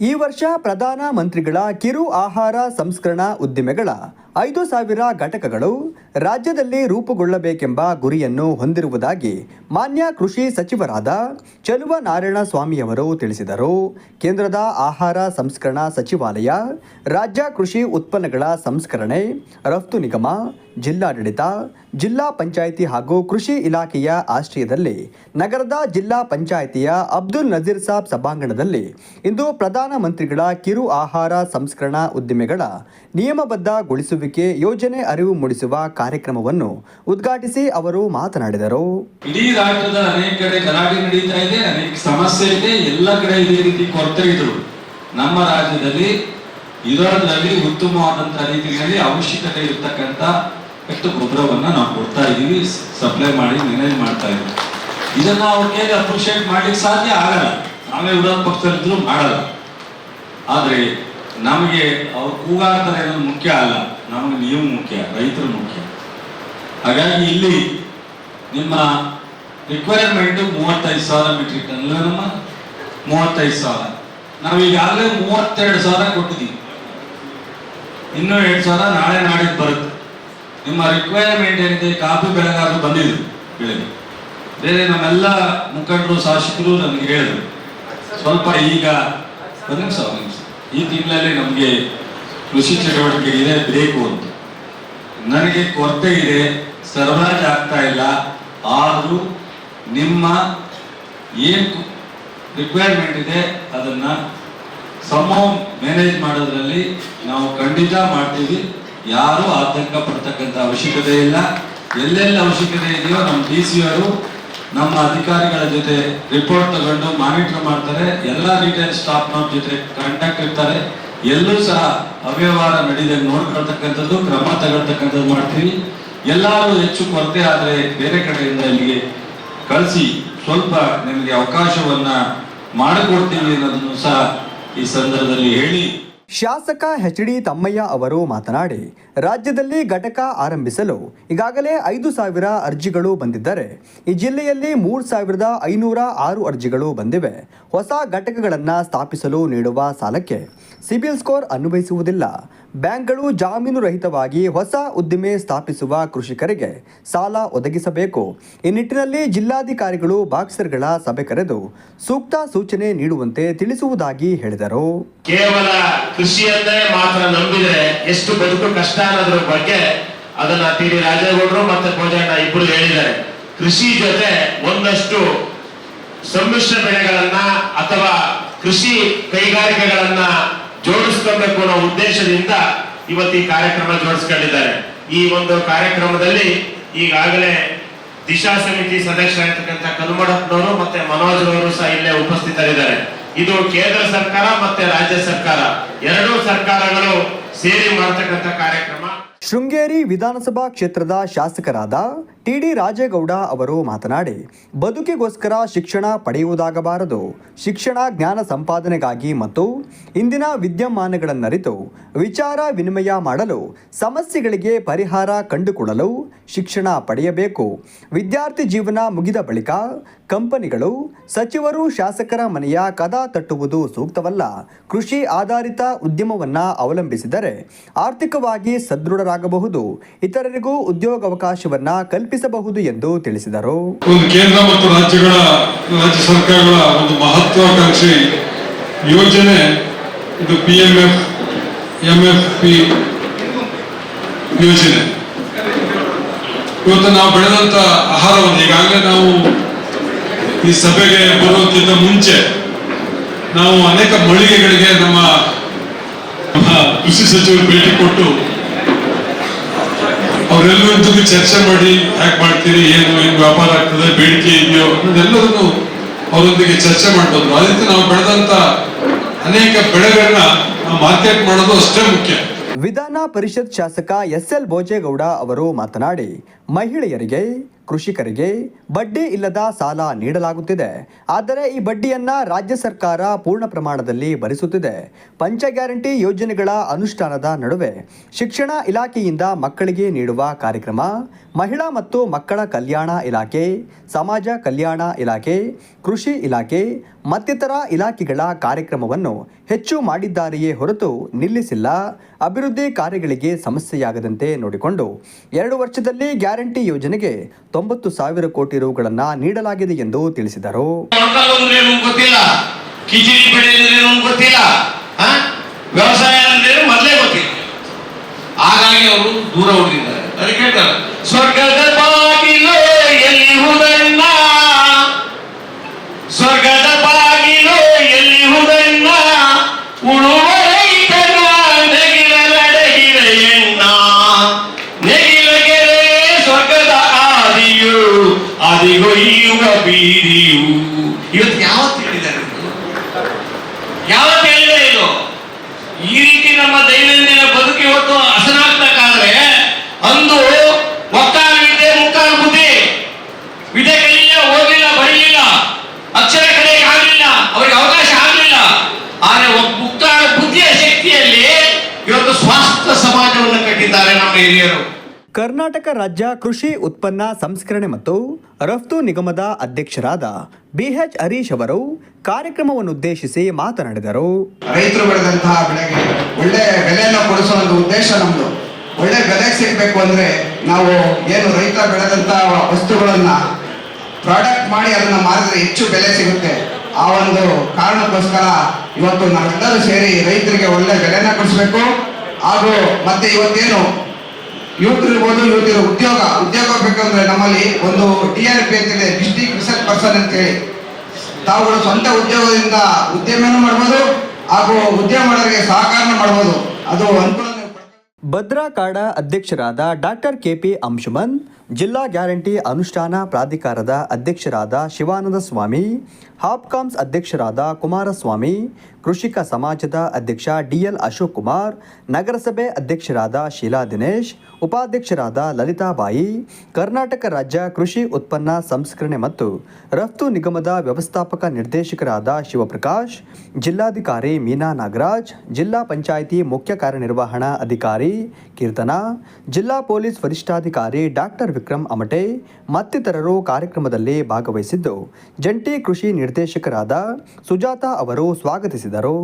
ಈ ವರ್ಷ ಪ್ರಧಾನ ಮಂತ್ರಿಗಳ ಕಿರು ಆಹಾರ ಸಂಸ್ಕರಣಾ ಉದ್ದಿಮೆಗಳ ಐದು ಸಾವಿರ ಘಟಕಗಳು ರಾಜ್ಯದಲ್ಲಿ ರೂಪುಗೊಳ್ಳಬೇಕೆಂಬ ಗುರಿಯನ್ನು ಹೊಂದಿರುವುದಾಗಿ ಮಾನ್ಯ ಕೃಷಿ ಸಚಿವರಾದ ಚಲುವ ನಾರಾಯಣ ಸ್ವಾಮಿಯವರು ತಿಳಿಸಿದರು. ಕೇಂದ್ರದ ಆಹಾರ ಸಂಸ್ಕರಣಾ ಸಚಿವಾಲಯ, ರಾಜ್ಯ ಕೃಷಿ ಉತ್ಪನ್ನಗಳ ಸಂಸ್ಕರಣೆ, ರಫ್ತು ನಿಗಮ ಜಿಲ್ಲಾಡಳಿತ, ಜಿಲ್ಲಾ ಪಂಚಾಯಿತಿ ಹಾಗೂ ಕೃಷಿ ಇಲಾಖೆಯ ಆಶ್ರಯದಲ್ಲಿ ನಗರದ ಜಿಲ್ಲಾ ಪಂಚಾಯಿತಿಯ ಅಬ್ದುಲ್ ನಜೀರ್ ಸಾಬ್ ಸಭಾಂಗಣದಲ್ಲಿ ಇಂದು ಪ್ರಧಾನಮಂತ್ರಿಗಳ ಕಿರು ಆಹಾರ ಸಂಸ್ಕರಣಾ ಉದ್ದಿಮೆಗಳ ನಿಯಮಬದ್ಧಗೊಳಿಸುವಿಕೆ ಯೋಜನೆ ಅರಿವು ಮೂಡಿಸುವ ಕಾರ್ಯಕ್ರಮವನ್ನು ಉದ್ಘಾಟಿಸಿ ಅವರು ಮಾತನಾಡಿದರು. ಇಡೀ ರಾಜ್ಯದ ಅನೇಕ ಕಡೆ ನಡೀತಾ ಇದೆ, ಅನೇಕ ಸಮಸ್ಯೆ ಇದೆ, ಎಲ್ಲ ಕಡೆ ಇದೇ ರೀತಿ ಕೊರತೆ ಇದ್ರು. ನಮ್ಮ ರಾಜ್ಯದಲ್ಲಿ ಇದರಲ್ಲಿ ಉತ್ತಮವಾದಂತಹ ರೀತಿಯಲ್ಲಿ ಅವಶ್ಯಕತೆ ಇರ್ತಕ್ಕಂಥ ಎಷ್ಟು ಗೊಬ್ಬರವನ್ನು ನಾವು ಕೊಡ್ತಾ ಇದೀವಿ ಸಪ್ಲೈ ಮಾಡಿ ಮ್ಯಾನೇಜ್ ಮಾಡ್ತಾ ಇದೀವಿ. ಇದನ್ನ ಅವ್ರ ಕೈಲಿ ಅಪ್ರಿಷಿಯೇಟ್ ಮಾಡ್ಲಿಕ್ಕೆ ಸಾಧ್ಯ ಆಗಲ್ಲ. ನಾವೇ ವಿರೋಧ ಪಕ್ಷದಲ್ಲಿದ್ರು ಮಾಡಲ್ಲ. ಆದರೆ ನಮಗೆ ಅವ್ರು ಕೂಗಾಡ್ತಾರೆ ಅನ್ನೋದು ಮುಖ್ಯ ಅಲ್ಲ. ನಮಗೆ ನೀವು ಮುಖ್ಯ, ರೈತರು ಮುಖ್ಯ. ಹಾಗಾಗಿ ಇಲ್ಲಿ ನಿಮ್ಮ ರಿಕ್ವೈರ್ಮೆಂಟ್ ಮೂವತ್ತೈದು ಸಾವಿರ ಮೆಟ್ರಿಕ್ ಟನ್ ನಮ್ಮ? ಮೂವತ್ತೈದು ಸಾವಿರ. ನಾವು ಈಗಾಗಲೇ ಮೂವತ್ತೆರಡು ಸಾವಿರ ಕೊಟ್ಟಿದ್ದೀವಿ. ಇನ್ನೂ ಎರಡು ಸಾವಿರ ನಾಳೆ ನಾಡಿದ್ದು ಬರುತ್ತೆ. ನಿಮ್ಮ ರಿಕ್ವೈರ್ಮೆಂಟ್ ಏನಿದೆ, ಕಾಫಿ ಬೆಳೆಗಾರರು ಬಂದಿದ್ರು ಹೇಳಿ. ಬೇರೆ ನಮ್ಮೆಲ್ಲ ಮುಖಂಡರು, ಶಾಸಕರು ನನಗೆ ಹೇಳಿದ್ರು. ಸ್ವಲ್ಪ ಈಗ, ಒಂದು ನಿಮಿಷ ಒಂದು ನಿಮಿಷ. ಈ ತಿಂಗಳಲ್ಲಿ ನಮಗೆ ಕೃಷಿ ಚಟುವಟಿಕೆ ಇದೆ, ಬೇಕು ಅಂತ. ನನಗೆ ಕೊರತೆ ಇದೆ ಸರಬರಾಜು ಆಗ್ತಾ ಇಲ್ಲ. ಆದರೂ ನಿಮ್ಮ ಏನು ರಿಕ್ವೈರ್ಮೆಂಟ್ ಇದೆ, ಅದನ್ನು ಸಮೂಹ ಮ್ಯಾನೇಜ್ ಮಾಡೋದ್ರಲ್ಲಿ ನಾವು ಖಂಡಿತ ಮಾಡ್ತೀವಿ. ಯಾರು ಆತಂಕ ಪಡ್ತಕ್ಕಂಥ ಅವಶ್ಯಕತೆ ಇಲ್ಲ. ಎಲ್ಲೆಲ್ಲಿ ಅವಶ್ಯಕತೆ ಇದೆಯೋ ನಮ್ಮ ಡಿ ಸಿ ಅವರು, ನಮ್ಮ ಅಧಿಕಾರಿಗಳ ಜೊತೆ ರಿಪೋರ್ಟ್ ತಗೊಂಡು ಮಾನಿಟರ್ ಮಾಡ್ತಾರೆ. ಎಲ್ಲ ರಿಟೇಲ್ ಸ್ಟಾಫ್ನವ್ರ ಜೊತೆ ಕಾಂಟ್ಯಾಕ್ಟ್ ಇರ್ತಾರೆ. ಎಲ್ಲೂ ಸಹ ಅವ್ಯವಹಾರ ನಡೀದಂಗೆ ನೋಡ್ಕೊಳ್ತಕ್ಕಂಥದ್ದು, ಕ್ರಮ ತಗೊಳ್ತಕ್ಕಂಥದ್ದು ಮಾಡ್ತೀವಿ. ಎಲ್ಲರೂ ಹೆಚ್ಚು ಕೊರತೆ ಆದರೆ ಬೇರೆ ಕಡೆಯಿಂದ ಇಲ್ಲಿಗೆ ಕಳಿಸಿ ಸ್ವಲ್ಪ ನಿಮಗೆ ಅವಕಾಶವನ್ನ ಮಾಡಿಕೊಡ್ತೀವಿ ಅನ್ನೋದನ್ನು ಸಹ ಈ ಸಂದರ್ಭದಲ್ಲಿ ಹೇಳಿ ಶಾಸಕ ಎಚ್ ಡಿ ತಮ್ಮಯ್ಯ ಅವರು ಮಾತನಾಡಿ, ರಾಜ್ಯದಲ್ಲಿ ಘಟಕ ಆರಂಭಿಸಲು ಈಗಾಗಲೇ ಐದು ಸಾವಿರ ಅರ್ಜಿಗಳು ಬಂದಿದ್ದರೆ, ಈ ಜಿಲ್ಲೆಯಲ್ಲಿ ಮೂರು ಸಾವಿರದ ಐನೂರ ಆರು ಅರ್ಜಿಗಳು ಬಂದಿವೆ. ಹೊಸ ಘಟಕಗಳನ್ನು ಸ್ಥಾಪಿಸಲು ನೀಡುವ ಸಾಲಕ್ಕೆ ಸಿಬಿಲ್ ಸ್ಕೋರ್ ಅನ್ವಯಿಸುವುದಿಲ್ಲ. ಬ್ಯಾಂಕ್ಗಳು ಜಾಮೀನು ರಹಿತವಾಗಿ ಹೊಸ ಉದ್ದಿಮೆ ಸ್ಥಾಪಿಸುವ ಕೃಷಿಕರಿಗೆ ಸಾಲ ಒದಗಿಸಬೇಕು. ಈ ನಿಟ್ಟಿನಲ್ಲಿ ಜಿಲ್ಲಾಧಿಕಾರಿಗಳು ಬಾಕ್ಸರ್ಗಳ ಸಭೆ ಕರೆದು ಸೂಕ್ತ ಸೂಚನೆ ನೀಡುವಂತೆ ತಿಳಿಸುವುದಾಗಿ ಹೇಳಿದರು. ಕೇವಲ ಕೃಷಿಯನ್ನೇ ಮಾತ್ರ ನಂಬಿದರೆ ಎಷ್ಟು ಬದುಕು ಕಷ್ಟ ಅನ್ನೋದ್ರ ಬಗ್ಗೆ ಅದನ್ನ ಟಿ ರಾಜೇಗೌಡರು ಮತ್ತೆ ಭೋಜಣ್ಣ ಇಬ್ಬರು ಹೇಳಿದ್ದಾರೆ. ಕೃಷಿ ಜೊತೆ ಒಂದಷ್ಟು ಸಮ್ಮಿಶ್ರ ಬೆಳೆಗಳನ್ನ ಅಥವಾ ಕೃಷಿ ಕೈಗಾರಿಕೆಗಳನ್ನ ಜೋಡಿಸ್ಕೊಬೇಕು ಅನ್ನೋ ಉದ್ದೇಶದಿಂದ ಇವತ್ತು ಈ ಕಾರ್ಯಕ್ರಮ ಜೋಡಿಸ್ಕೊಂಡಿದ್ದಾರೆ. ಈ ಒಂದು ಕಾರ್ಯಕ್ರಮದಲ್ಲಿ ಈಗಾಗಲೇ ದಿಶಾ ಸಮಿತಿ ಸದಸ್ಯರಾಗಿರ್ತಕ್ಕಂಥ ಕಲ್ಮಡಪ್ಪನವರು ಮತ್ತೆ ಮನೋಜ್ ಅವರು ಸಹ ಇಲ್ಲೇ ಉಪಸ್ಥಿತರಿದ್ದಾರೆ. ಇದು ಕೇಂದ್ರ ಸರ್ಕಾರ ಮತ್ತೆ ರಾಜ್ಯ ಸರ್ಕಾರ. ಎರಡೂ ಸರ್ಕಾರಗಳು ಸೇರಿ ಮಾಡ್ತಕ್ಕಂಥ ಕಾರ್ಯಕ್ರಮ. ಶೃಂಗೇರಿ ವಿಧಾನಸಭಾ ಕ್ಷೇತ್ರದ ಶಾಸಕರಾದ ಟಿ ಡಿ ರಾಜೇಗೌಡ ಅವರು ಮಾತನಾಡಿ, ಬದುಕಿಗೋಸ್ಕರ ಶಿಕ್ಷಣ ಪಡೆಯುವುದಾಗಬಾರದು. ಶಿಕ್ಷಣ, ಜ್ಞಾನ ಸಂಪಾದನೆಗಾಗಿ ಮತ್ತು ಇಂದಿನ ವಿದ್ಯಮಾನಗಳನ್ನರಿತು, ವಿಚಾರ ವಿನಿಮಯ ಮಾಡಲು, ಸಮಸ್ಯೆಗಳಿಗೆ ಪರಿಹಾರ ಕಂಡುಕೊಳ್ಳಲು ಶಿಕ್ಷಣ ಪಡೆಯಬೇಕು. ವಿದ್ಯಾರ್ಥಿ ಜೀವನ ಮುಗಿದ ಬಳಿಕ ಕಂಪನಿಗಳು, ಸಚಿವರು, ಶಾಸಕರ ಮನೆಯ ಕದ ತಟ್ಟುವುದು ಸೂಕ್ತವಲ್ಲ. ಕೃಷಿ ಆಧಾರಿತ ಉದ್ಯಮವನ್ನು ಅವಲಂಬಿಸಿದರೆ ಆರ್ಥಿಕವಾಗಿ ಸದೃಢರಾಗಬಹುದು. ಇತರರಿಗೂ ಉದ್ಯೋಗಾವಕಾಶವನ್ನ ಕಲ್ಪಿಸಬಹುದು ಎಂದು ತಿಳಿಸಿದರು. ಒಂದು ಕೇಂದ್ರ ಮತ್ತು ರಾಜ್ಯಗಳ, ರಾಜ್ಯ ಸರ್ಕಾರಗಳ ಒಂದು ಮಹತ್ವಾಕಾಂಕ್ಷಿ ಯೋಜನೆ ಇದು P M F M F P ಯೋಜನೆ. ಇವತ್ತು ನಾವು ಬೆಳೆದಂತ ಆಹಾರವನ್ನು ಈಗಾಗಲೇ ನಾವು ಈ ಸಭೆಗೆ ಬರೋಕ್ಕಿಂತ ಮುಂಚೆ ನಾವು ಅನೇಕ ಮಳಿಗೆಗಳಿಗೆ ನಮ್ಮ ಕೃಷಿ ಸಚಿವರು ಭೇಟಿ ಕೊಟ್ಟು ಅವರೆಲ್ಲರೂ ಚರ್ಚೆ ಮಾಡಿ ಯಾಕೆ ಮಾಡ್ತೀರಿ, ಏನು ಏನು ವ್ಯಾಪಾರ ಆಗ್ತದೆ, ಬೇಡಿಕೆ ಇದೆಯೋ ಅನ್ನೋದೆಲ್ಲದನ್ನು ಅವರೊಂದಿಗೆ ಚರ್ಚೆ ಮಾಡ್ಬೋದು. ಅದೇ ರೀತಿ ನಾವು ಬೆಳೆದಂತ ಅನೇಕ ಬೆಳೆಗಳನ್ನ ಮಾರ್ಕೆಟ್ ಮಾಡೋದು ಅಷ್ಟೇ ಮುಖ್ಯ. ವಿಧಾನ ಪರಿಷತ್ ಶಾಸಕ ಎಸ್ ಎಲ್ ಭೋಜೇಗೌಡ ಅವರು ಮಾತನಾಡಿ, ಮಹಿಳೆಯರಿಗೆ ಕೃಷಿಕರಿಗೆ ಬಡ್ಡಿ ಇಲ್ಲದ ಸಾಲ ನೀಡಲಾಗುತ್ತಿದೆ. ಆದರೆ ಈ ಬಡ್ಡಿಯನ್ನು ರಾಜ್ಯ ಸರ್ಕಾರ ಪೂರ್ಣ ಪ್ರಮಾಣದಲ್ಲಿ ಭರಿಸುತ್ತಿದೆ. ಪಂಚ ಗ್ಯಾರಂಟಿ ಯೋಜನೆಗಳ ಅನುಷ್ಠಾನದ ನಡುವೆ ಶಿಕ್ಷಣ ಇಲಾಖೆಯಿಂದ ಮಕ್ಕಳಿಗೆ ನೀಡುವ ಕಾರ್ಯಕ್ರಮ, ಮಹಿಳಾ ಮತ್ತು ಮಕ್ಕಳ ಕಲ್ಯಾಣ ಇಲಾಖೆ, ಸಮಾಜ ಕಲ್ಯಾಣ ಇಲಾಖೆ, ಕೃಷಿ ಇಲಾಖೆ, ಮತ್ತಿತರ ಇಲಾಖೆಗಳ ಕಾರ್ಯಕ್ರಮವನ್ನು ಹೆಚ್ಚು ಮಾಡಿದ್ದಾರೆಯೇ ಹೊರತು ನಿಲ್ಲಿಸಿಲ್ಲ. ಅಭಿವೃದ್ಧಿ ಕಾರ್ಯಗಳಿಗೆ ಸಮಸ್ಯೆಯಾಗದಂತೆ ನೋಡಿಕೊಂಡು ಎರಡು ವರ್ಷದಲ್ಲಿ ಗ್ಯಾರಂಟಿ ಯೋಜನೆಗೆ ತೊಂಬತ್ತು ಸಾವಿರ ಕೋಟಿ ರುಗಳನ್ನ ನೀಡಲಾಗಿದೆ ಎಂದು ತಿಳಿಸಿದರು. ಗೊತ್ತಿಲ್ಲ? ಗೊತ್ತಿಲ್ಲ? ಮೊದಲೇ ಹಾಗಾಗಿ ಅವರು ದೂರ ಉಳಿದಿದ್ದಾರೆ ಸ್ವರ್ಗದ ಬಾಗಿಲು ಎಲ್ಲಿ ಹುದಣ್ಣ ಸ್ವರ್ಗದ ಎಲ್ಲಿ ಇವತ್ತು ಯಾವತ್ತು ಹೇಳಿದ್ದಾರೆ? ಯಾವತ್ತು ಹೇಳಿದೆ ಇದು? ಈ ರೀತಿ ನಮ್ಮ ದೈನಂದಿನ ಬದುಕಿ ಇವತ್ತು ಹಸನಾಗ್ಬೇಕಾದ್ರೆ ಅಂದು ಒಕ್ಕಾಲು ವಿದ್ಯೆ ಬುದ್ಧಿ. ವಿದ್ಯೆ ಕಲಿಲ್ಲ ಓದಿಲ್ಲ ಬರೀಲಿಲ್ಲ ಅಕ್ಷರ ಕಲಿಯಕ್ಕೆ ಆಗಲಿಲ್ಲ ಅವರಿಗೆ ಅವಕಾಶ ಆಗಲಿಲ್ಲ ಆದರೆ ಮುಕ್ಕಾಲು ಬುದ್ಧಿಯ ಶಕ್ತಿಯಲ್ಲಿ ಇವತ್ತು ಸ್ವಾಸ್ಥ್ಯ ಸಮಾಜವನ್ನು ಕಟ್ಟಿದ್ದಾರೆ ನಮ್ಮ ಹಿರಿಯರು. ಕರ್ನಾಟಕ ರಾಜ್ಯ ಕೃಷಿ ಉತ್ಪನ್ನ ಸಂಸ್ಕರಣೆ ಮತ್ತು ರಫ್ತು ನಿಗಮದ ಅಧ್ಯಕ್ಷರಾದ ಬಿಎಚ್ ಹರೀಶ್ ಅವರು ಕಾರ್ಯಕ್ರಮವನ್ನು ಉದ್ದೇಶಿಸಿ ಮಾತನಾಡಿದರು. ರೈತರು ಬೆಳೆದಂತಹ ಬೆಳೆಗೆ ಒಳ್ಳೆ ಬೆಲೆಯನ್ನು ಕೊಡಿಸೋ ಒಂದು ಉದ್ದೇಶ ನಮ್ದು. ಒಳ್ಳೆ ಬೆಲೆ ಸಿಗಬೇಕು ಅಂದ್ರೆ ನಾವು ಏನು ರೈತ ಬೆಳೆದಂತಹ ವಸ್ತುಗಳನ್ನ ಪ್ರಾಡಕ್ಟ್ ಮಾಡಿ ಅದನ್ನ ಮಾರಿದ್ರೆ ಹೆಚ್ಚು ಬೆಲೆ ಸಿಗುತ್ತೆ. ಆ ಒಂದು ಕಾರಣಕ್ಕೋಸ್ಕರ ಇವತ್ತು ನಾವೆಲ್ಲರೂ ಸೇರಿ ರೈತರಿಗೆ ಒಳ್ಳೆ ಬೆಲೆನ ಕೊಡಿಸ್ಬೇಕು. ಹಾಗೂ ಮತ್ತೆ ಇವತ್ತೇನು ಯೂತ್ ಇರ್ಬೋದು ಯೂತ್ ಉದ್ಯೋಗ ಉದ್ಯೋಗ ಬೇಕಂದ್ರೆ ನಮ್ಮಲ್ಲಿ ಒಂದು ಟಿ ಆರ್ ಪಿ ಅಂತಿದೆ ಡಿಸ್ಟಿಕ್ ರಿಸರ್ಚ್ ಪರ್ಸನ್ ಅಂತೇಳಿ. ತಾವುಗಳು ಸ್ವಂತ ಉದ್ಯೋಗದಿಂದ ಉದ್ಯಮನೂ ಮಾಡ್ಬೋದು ಹಾಗೂ ಉದ್ಯಮ ಮಾಡೋರಿಗೆ ಸಹಕಾರ ಮಾಡ್ಬೋದು. ಅದು ಅನುಕೂಲ ಭದ್ರಾ ಕಾಡ ಅಧ್ಯಕ್ಷರಾದ ಡಾಕ್ಟರ್ ಕೆಪಿ ಅಂಶುಮನ್ ಜಿಲ್ಲಾ ಗ್ಯಾರಂಟಿ ಅನುಷ್ಠಾನ ಪ್ರಾಧಿಕಾರದ ಅಧ್ಯಕ್ಷರಾದ ಶಿವಾನಂದ ಸ್ವಾಮಿ, ಹಾಪ್ಕಾಮ್ಸ್ ಅಧ್ಯಕ್ಷರಾದ ಕುಮಾರಸ್ವಾಮಿ, ಕೃಷಿಕ ಸಮಾಜದ ಅಧ್ಯಕ್ಷ ಡಿಎಲ್ ಅಶೋಕ್ ಕುಮಾರ್ ನಗರಸಭೆ ಅಧ್ಯಕ್ಷರಾದ ಶೀಲಾ ದಿನೇಶ್, ಉಪಾಧ್ಯಕ್ಷರಾದ ಲಲಿತಾಬಾಯಿ, ಕರ್ನಾಟಕ ರಾಜ್ಯ ಕೃಷಿ ಉತ್ಪನ್ನ ಸಂಸ್ಕರಣೆ ಮತ್ತು ರಫ್ತು ನಿಗಮದ ವ್ಯವಸ್ಥಾಪಕ ನಿರ್ದೇಶಕರಾದ ಶಿವಪ್ರಕಾಶ್, ಜಿಲ್ಲಾಧಿಕಾರಿ ಮೀನಾ ನಾಗರಾಜ್, ಜಿಲ್ಲಾ ಪಂಚಾಯಿತಿ ಮುಖ್ಯ ಕಾರ್ಯನಿರ್ವಹಣಾ ಅಧಿಕಾರಿ ಕೀರ್ತನಾ, ಜಿಲ್ಲಾ ಪೊಲೀಸ್ ವರಿಷ್ಠಾಧಿಕಾರಿ ಡಾಕ್ಟರ್ ವಿಕ್ರಮ್ ಅಮಟೆ ಮತ್ತಿತರರು ಕಾರ್ಯಕ್ರಮದಲ್ಲಿ ಭಾಗವಹಿಸಿದ್ದು. ಜಂಟಿ ಕೃಷಿ ನಿರ್ದೇಶಕರಾದ ಸುಜಾತ ಅವರು ಸ್ವಾಗತಿಸಿದರು.